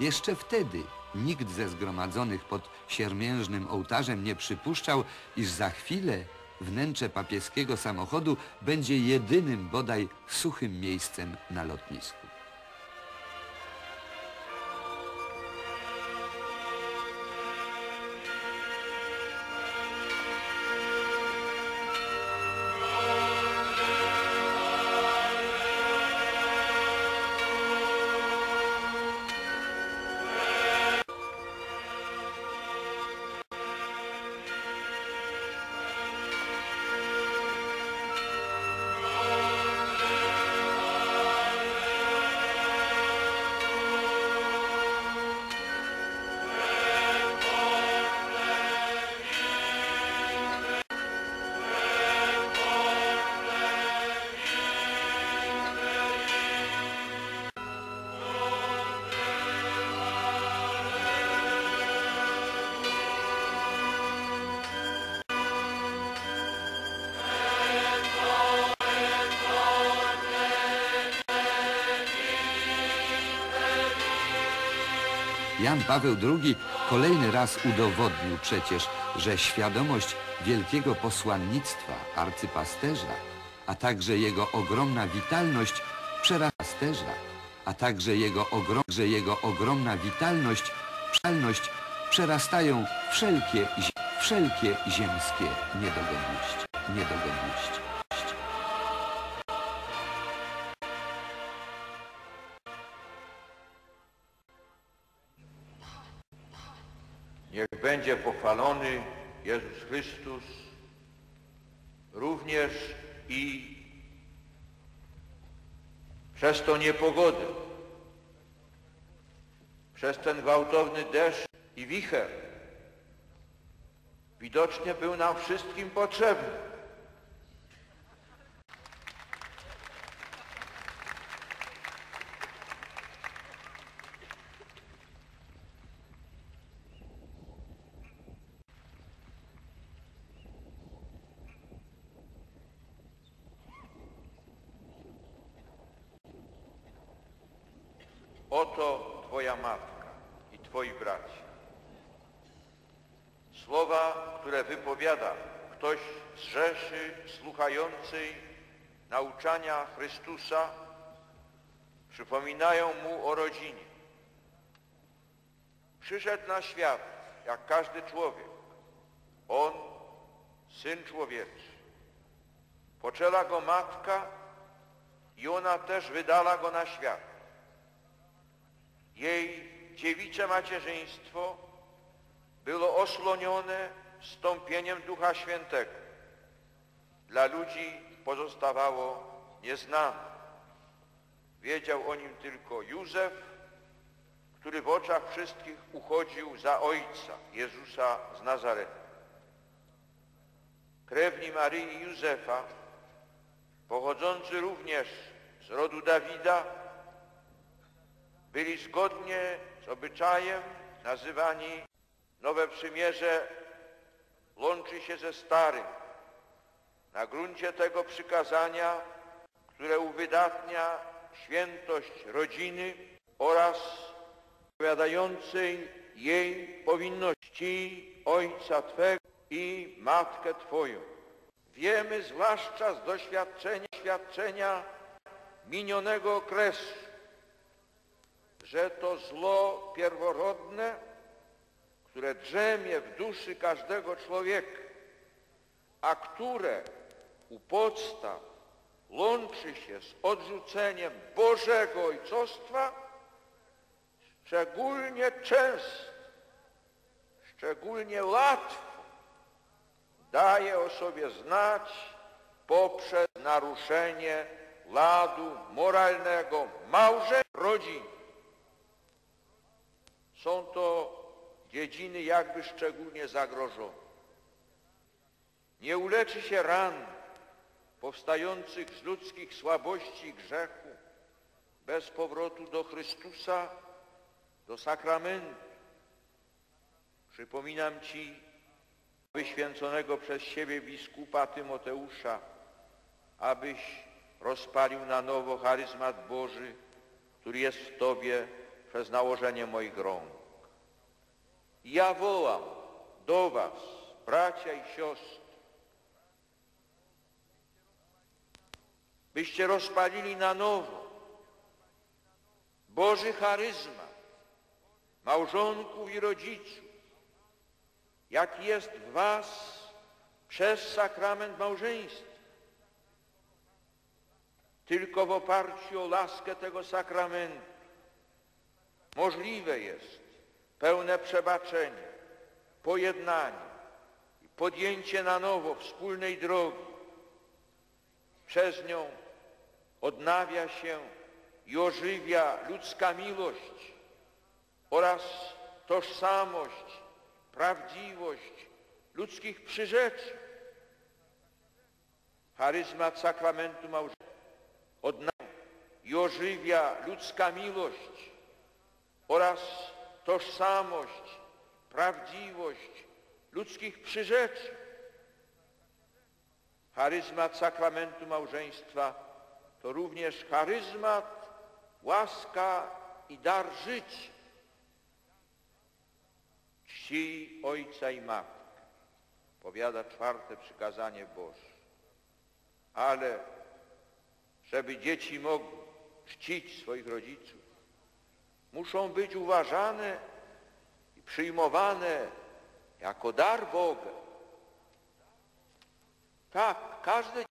Jeszcze wtedy nikt ze zgromadzonych pod siermiężnym ołtarzem nie przypuszczał, iż za chwilę wnętrze papieskiego samochodu będzie jedynym bodaj suchym miejscem na lotnisku. Jan Paweł II kolejny raz udowodnił przecież, że świadomość wielkiego posłannictwa arcypasterza, a także jego ogromna witalność przerasterza, a także jego, ogrom, że jego ogromna witalność, przerastają wszelkie, wszelkie ziemskie niedogodności. niedogodności. Niech będzie pochwalony Jezus Chrystus również i przez tą niepogodę, przez ten gwałtowny deszcz i wicher. Widocznie był nam wszystkim potrzebny. Oto Twoja matka i Twoi bracia. Słowa, które wypowiada ktoś z rzeszy słuchającej nauczania Chrystusa, przypominają mu o rodzinie. Przyszedł na świat, jak każdy człowiek. On, Syn Człowieczy. Poczęła go matka i ona też wydala go na świat. Jej dziewicze macierzyństwo było oslonione wstąpieniem Ducha Świętego. Dla ludzi pozostawało nieznane. Wiedział o nim tylko Józef, który w oczach wszystkich uchodził za ojca Jezusa z Nazaretu. Krewni Maryi i Józefa, pochodzący również z rodu Dawida, byli zgodnie z obyczajem nazywani Nowe Przymierze łączy się ze Starym. Na gruncie tego przykazania, które uwydatnia świętość rodziny oraz odpowiadającej jej powinności Ojca Twego i Matkę Twoją. Wiemy zwłaszcza z doświadczenia, minionego okresu, że to zło pierworodne, które drzemie w duszy każdego człowieka, a które u podstaw łączy się z odrzuceniem Bożego Ojcostwa, szczególnie często, szczególnie łatwo daje o sobie znać poprzez naruszenie ladu moralnego małżeństwa rodzin. Są to dziedziny jakby szczególnie zagrożone. Nie uleczy się ran powstających z ludzkich słabości i grzechu bez powrotu do Chrystusa, do sakramentu. Przypominam Ci wyświęconego przez siebie biskupa Tymoteusza, abyś rozpalił na nowo charyzmat Boży, który jest w Tobie przez nałożenie moich rąk. Ja wołam do was, bracia i siostry, byście rozpalili na nowo Boży charyzmat małżonków i rodziców, jaki jest w was przez sakrament małżeństwa. Tylko w oparciu o laskę tego sakramentu możliwe jest pełne przebaczenie, pojednanie i podjęcie na nowo wspólnej drogi. Przez nią odnawia się i ożywia ludzka miłość oraz tożsamość, prawdziwość ludzkich przyrzeczeń. Charyzmat sakramentu małżeństwa odnawia i ożywia ludzka miłość oraz tożsamość, prawdziwość ludzkich przyrzeczeń. Charyzmat sakramentu małżeństwa to również charyzmat, łaska i dar życia. Czci ojca i matkę, powiada czwarte przykazanie Boże. Ale żeby dzieci mogły czcić swoich rodziców, muszą być uważane i przyjmowane jako dar Boga. Tak, każde